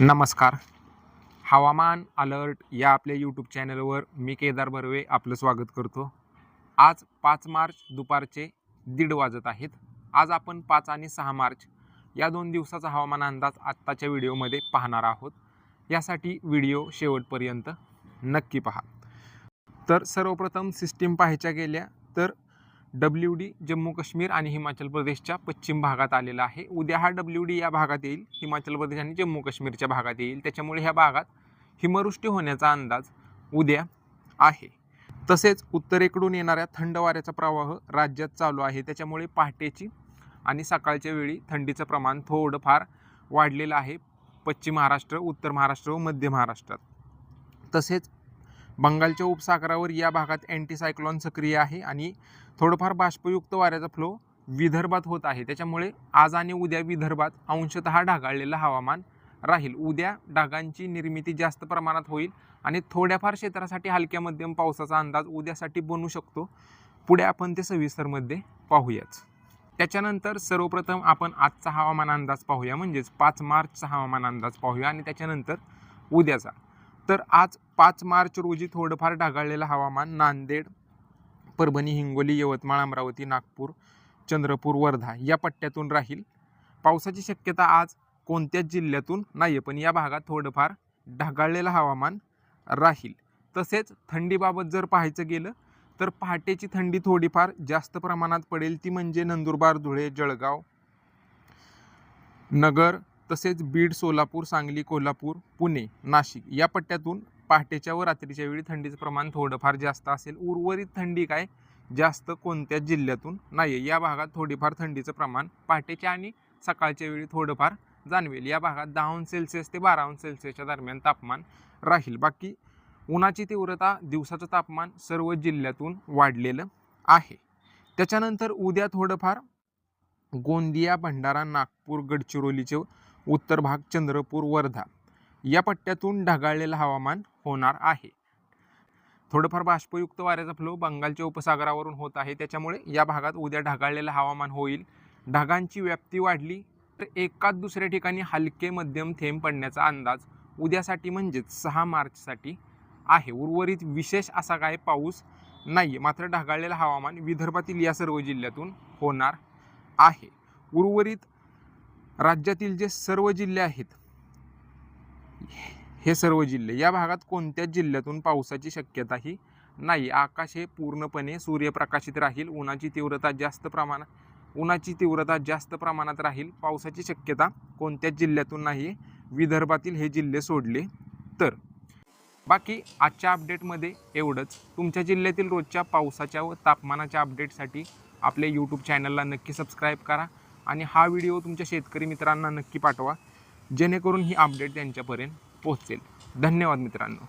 नमस्कार. हवामान अलर्ट या आपल्या यूट्यूब चॅनलवर मी केदार बर्वे आपलं स्वागत करतो. आज पाच मार्च दुपारचे दीड वाजत आहेत. आज आपण पाच आणि सहा मार्च या दोन दिवसाचा हवामान अंदाज आत्ताच्या व्हिडिओमध्ये पाहणार आहोत. यासाठी व्हिडिओ शेवटपर्यंत नक्की पहा. तर सर्वप्रथम सिस्टीम पाहायच्या गेल्या तर डब्ल्यू डी जम्मू काश्मीर आणि हिमाचल प्रदेशच्या पश्चिम भागात आलेला आहे. उद्या हा डब्ल्यू डी या भागात येईल हिमाचल प्रदेश आणि जम्मू काश्मीरच्या भागात येईल. त्याच्यामुळे ह्या भागात हिमवृष्टी होण्याचा अंदाज उद्या आहे. तसेच उत्तरेकडून येणाऱ्या थंड वाऱ्याचा प्रवाह राज्यात चालू आहे. त्याच्यामुळे पहाटेची आणि सकाळच्या वेळी थंडीचं प्रमाण थोडंफार वाढलेलं आहे पश्चिम महाराष्ट्र उत्तर महाराष्ट्र व मध्य महाराष्ट्रात. तसेच बंगालच्या उपसागरावर या भागात अँटीसायक्लॉन सक्रिय आहे आणि थोडंफार बाष्पयुक्त वाऱ्याचा फ्लो विदर्भात होत आहे. त्याच्यामुळे आज आणि उद्या विदर्भात अंशतः ढगाळलेलं हवामान राहील. उद्या ढगांची निर्मिती जास्त प्रमाणात होईल आणि थोड्याफार क्षेत्रासाठी हलक्या मध्यम पावसाचा अंदाज उद्यासाठी बनू शकतो. पुढे आपण ते सविस्तरमध्ये पाहूयाच त्याच्यानंतर सर्वप्रथम आपण आजचा हवामान अंदाज पाहूया. म्हणजेच पाच मार्चचा हवामान अंदाज पाहूया आणि त्याच्यानंतर उद्याचा. तर आज पाच मार्च रोजी थोडंफार ढगाळलेलं हवामान. नांदेड परभणी हिंगोली यवतमाळ अमरावती नागपूर चंद्रपूर वर्धा या पट्ट्यातून राहील. पावसाची शक्यता आज कोणत्याच जिल्ह्यातून नाही आहे पण या भागात थोडंफार ढगाळलेलं हवामान राहील. तसेच थंडीबाबत जर पाहायचं गेलं तर पहाटेची थंडी थोडीफार जास्त प्रमाणात पडेल. ती म्हणजे नंदुरबार धुळे जळगाव नगर तसेच बीड सोलापूर सांगली कोल्हापूर पुणे नाशिक या पट्ट्यातून पहाटेच्या व रात्रीच्या वेळी थंडीचं प्रमाण थोडंफार जास्त असेल. उर्वरित थंडी काय? जास्त कोणत्याच जिल्ह्यातून नाही आहे या भागात थोडीफार थंडीचं प्रमाण पहाटेच्या आणि सकाळच्या वेळी थोडंफार जाणवेल. या भागात दहा अंश सेल्सिअस ते बारा अंश सेल्सिअसच्या दरम्यान तापमान राहील. बाकी उन्हाची तीव्रता दिवसाचं तापमान सर्व जिल्ह्यातून वाढलेलं आहे. त्याच्यानंतर उद्या थोडंफार गोंदिया भंडारा नागपूर गडचिरोलीचे उत्तर भाग चंद्रपूर वर्धा. या पट्ट्यातून ढगाळलेलं हवामान होणार आहे. थोडंफार बाष्पयुक्त वाऱ्याचा फ्लो बंगालच्या उपसागरावरून होत आहे. त्याच्यामुळे या भागात उद्या ढगाळलेलं हवामान होईल. ढगांची व्याप्ती वाढली तर एकाच दुसऱ्या ठिकाणी हलके मध्यम थेंब पडण्याचा अंदाज उद्यासाठी म्हणजेच सहा मार्चसाठी आहे. उर्वरित विशेष असा काय पाऊस नाही मात्र ढगाळलेलं हवामान विदर्भातील या सर्व जिल्ह्यातून होणार आहे. उर्वरित राज्यातील जे सर्व जिल्हे आहेत हे सर्व जिल्हे या भागात कोणत्याच जिल्ह्यातून पावसाची शक्यताही नाही? आकाश हे पूर्णपणे सूर्यप्रकाशित राहील उन्हाची तीव्रता जास्त प्रमाणात उन्हाची तीव्रता जास्त प्रमाणात राहील. पावसाची शक्यता कोणत्याच जिल्ह्यातून नाही? आहे विदर्भातील हे जिल्हे सोडले तर. बाकी आजच्या अपडेटमध्ये एवढंच. तुमच्या जिल्ह्यातील रोजच्या पावसाच्या व तापमानाच्या अपडेटसाठी आपल्या यूट्यूब चॅनलला नक्की सबस्क्राईब करा. आणि हा व्हिडिओ तुमच्या शेतकरी मित्रांना नक्की पाठवा जेणेकरून ही अपडेट त्यांच्यापर्यंत पोहोचेल. धन्यवाद मित्रांनो.